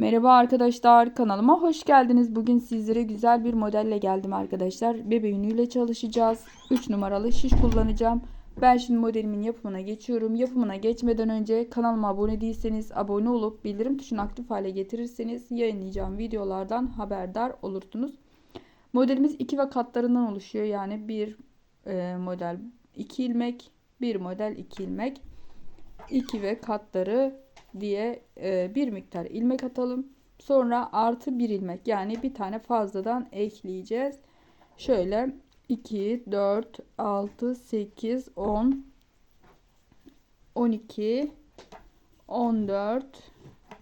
Merhaba arkadaşlar kanalıma hoş geldiniz. Bugün sizlere güzel bir modelle geldim arkadaşlar. Bebe yünüyle çalışacağız. 3 numaralı şiş kullanacağım. Ben şimdi modelimin yapımına geçiyorum. Yapımına geçmeden önce kanalıma abone değilseniz abone olup bildirim tuşunu aktif hale getirirseniz yayınlayacağım videolardan haberdar olursunuz. Modelimiz 2 ve katlarından oluşuyor. Yani bir e, model 2 ilmek, bir model 2 ilmek. 2 ve katları diye e, bir miktar ilmek atalım. Sonra artı bir ilmek yani bir tane fazladan ekleyeceğiz. Şöyle 2, 4, 6, 8, 10, 12, 14,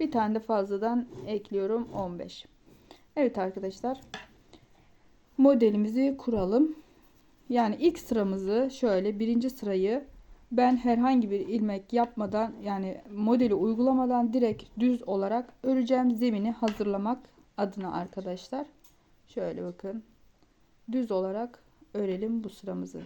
bir tane de fazladan ekliyorum 15. Evet arkadaşlar modelimizi kuralım. Yani ilk sıramızı şöyle birinci sırayı ben herhangi bir ilmek yapmadan yani modeli uygulamadan direkt düz olarak öreceğim zemini hazırlamak adına arkadaşlar. Şöyle bakın. Düz olarak örelim bu sıramızı.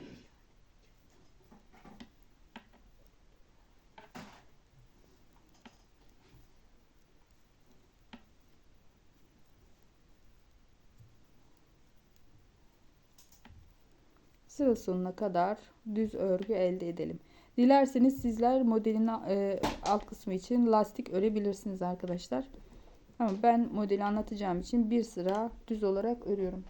Sıra sonuna kadar düz örgü elde edelim. Dilerseniz sizler modelin e, alt kısmı için lastik örebilirsiniz arkadaşlar. Ama ben modeli anlatacağım için bir sıra düz olarak örüyorum.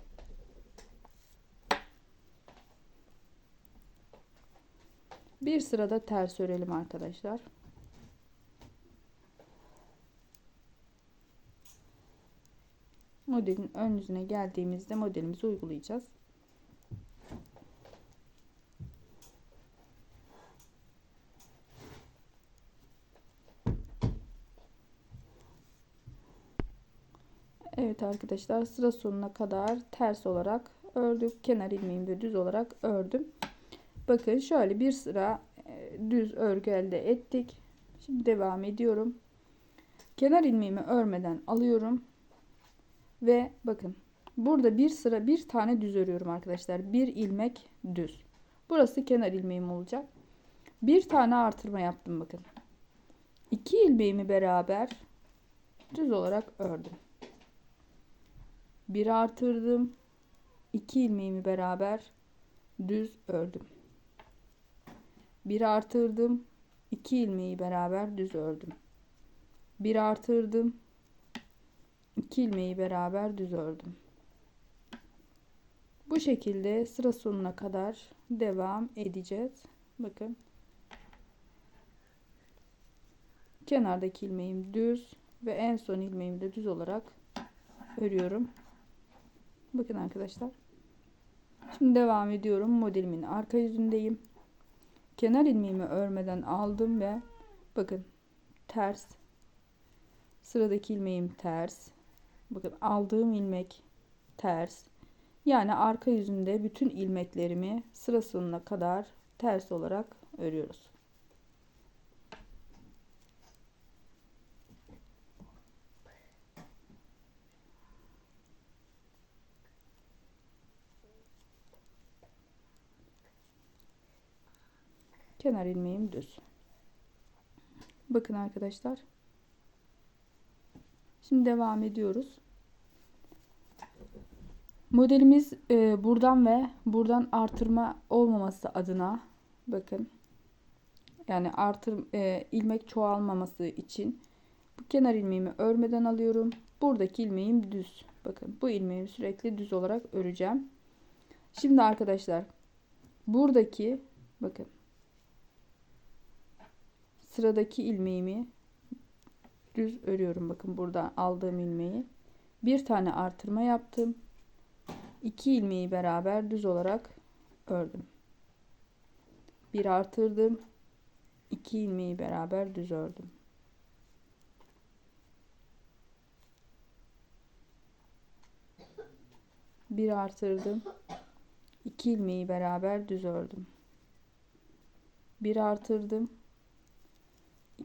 Bir sırada ters örelim arkadaşlar. Modelin ön yüzüne geldiğimizde modelimizi uygulayacağız. Evet arkadaşlar sıra sonuna kadar ters olarak ördük. Kenar ilmeğimi de düz olarak ördüm. Bakın şöyle bir sıra e, düz örgü elde ettik. Şimdi devam ediyorum. Kenar ilmeğimi örmeden alıyorum. Ve bakın burada bir sıra bir tane düz örüyorum arkadaşlar. Bir ilmek düz. Burası kenar ilmeğim olacak. Bir tane artırma yaptım bakın. İki ilmeğimi beraber düz olarak ördüm. Bir artırdım. 2 ilmeğimi beraber düz ördüm. Bir artırdım. 2 ilmeği beraber düz ördüm. Bir artırdım. 2 ilmeği beraber düz ördüm. Bu şekilde sıra sonuna kadar devam edeceğiz. Bakın. Kenardaki ilmeğim düz ve en son ilmeğimi de düz olarak örüyorum. Bakın arkadaşlar. Şimdi devam ediyorum. Modelimin arka yüzündeyim. Kenar ilmeğimi örmeden aldım ve bakın ters. Sıradaki ilmeğim ters. Bakın aldığım ilmek ters. Yani arka yüzünde bütün ilmeklerimi sıra sonuna kadar ters olarak örüyoruz. Kenar ilmeğim düz. Bakın arkadaşlar. Şimdi devam ediyoruz. Modelimiz e, buradan ve buradan artırma olmaması adına bakın yani artır e, ilmek çoğalmaması için bu kenar ilmeğimi örmeden alıyorum. Buradaki ilmeğim düz. Bakın bu ilmeğimi sürekli düz olarak öreceğim. Şimdi arkadaşlar buradaki bakın sıradaki ilmeğimi düz örüyorum. Bakın burada aldığım ilmeği. Bir tane artırma yaptım. İki ilmeği beraber düz olarak ördüm. Bir artırdım. İki ilmeği beraber düz ördüm. Bir artırdım. İki ilmeği beraber düz ördüm. Bir artırdım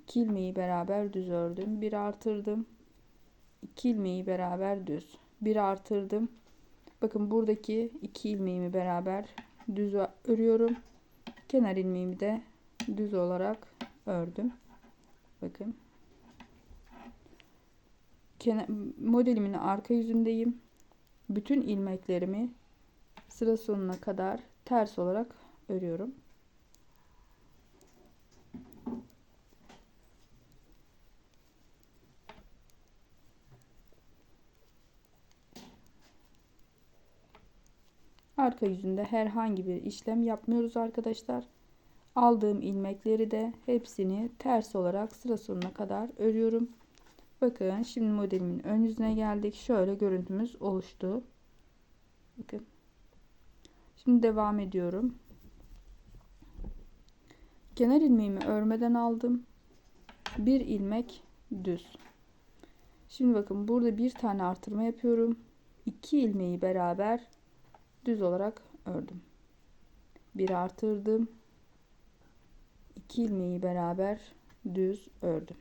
2 ilmeği beraber düz ördüm. Bir artırdım. 2 ilmeği beraber düz. Bir artırdım. Bakın buradaki 2 ilmeğimi beraber düz örüyorum. Kenar ilmeğimi de düz olarak ördüm. Bakın. kena- modelimin arka yüzündeyim. Bütün ilmeklerimi sıra sonuna kadar ters olarak örüyorum. Arka yüzünde herhangi bir işlem yapmıyoruz arkadaşlar. Aldığım ilmekleri de hepsini ters olarak sıra sonuna kadar örüyorum. Bakın şimdi modelimin ön yüzüne geldik. Şöyle görüntümüz oluştu. Bakın. Şimdi devam ediyorum. Kenar ilmeğimi örmeden aldım. Bir ilmek düz. Şimdi bakın burada bir tane artırma yapıyorum. İki ilmeği beraber düz olarak ördüm. Bir artırdım. İki ilmeği beraber düz ördüm.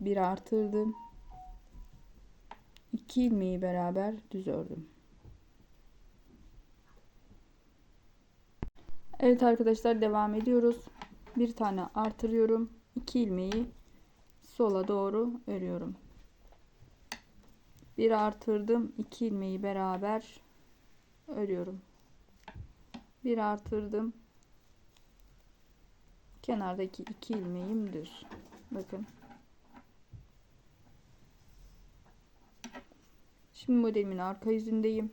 Bir artırdım. İki ilmeği beraber düz ördüm. Evet arkadaşlar devam ediyoruz. Bir tane artırıyorum. İki ilmeği sola doğru örüyorum. Bir artırdım. iki ilmeği beraber örüyorum. Bir artırdım. Kenardaki iki ilmeğim düz. Bakın. Şimdi modelimin arka yüzündeyim.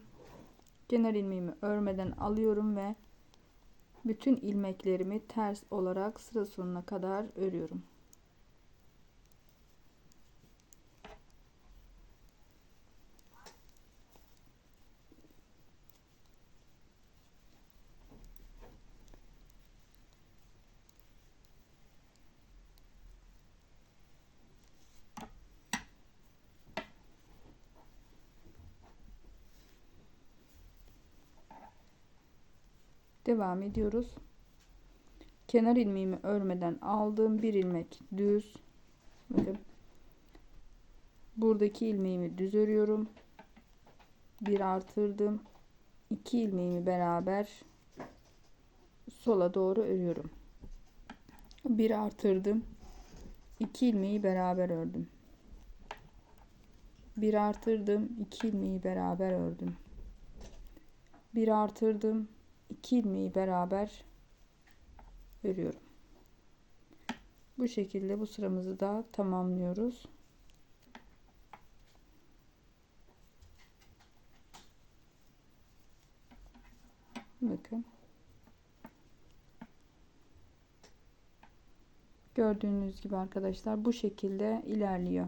Kenar ilmeğimi örmeden alıyorum ve bütün ilmeklerimi ters olarak sıra sonuna kadar örüyorum. Devam ediyoruz. Kenar ilmeğimi örmeden aldığım bir ilmek düz. Bakın. Buradaki ilmeğimi düz örüyorum. Bir artırdım. iki ilmeğimi beraber sola doğru örüyorum. Bir artırdım. iki ilmeği beraber ördüm. Bir artırdım. iki ilmeği beraber ördüm. Bir artırdım. 2 ilmeği beraber örüyorum. Bu şekilde bu sıramızı da tamamlıyoruz. Bakın. Gördüğünüz gibi arkadaşlar bu şekilde ilerliyor.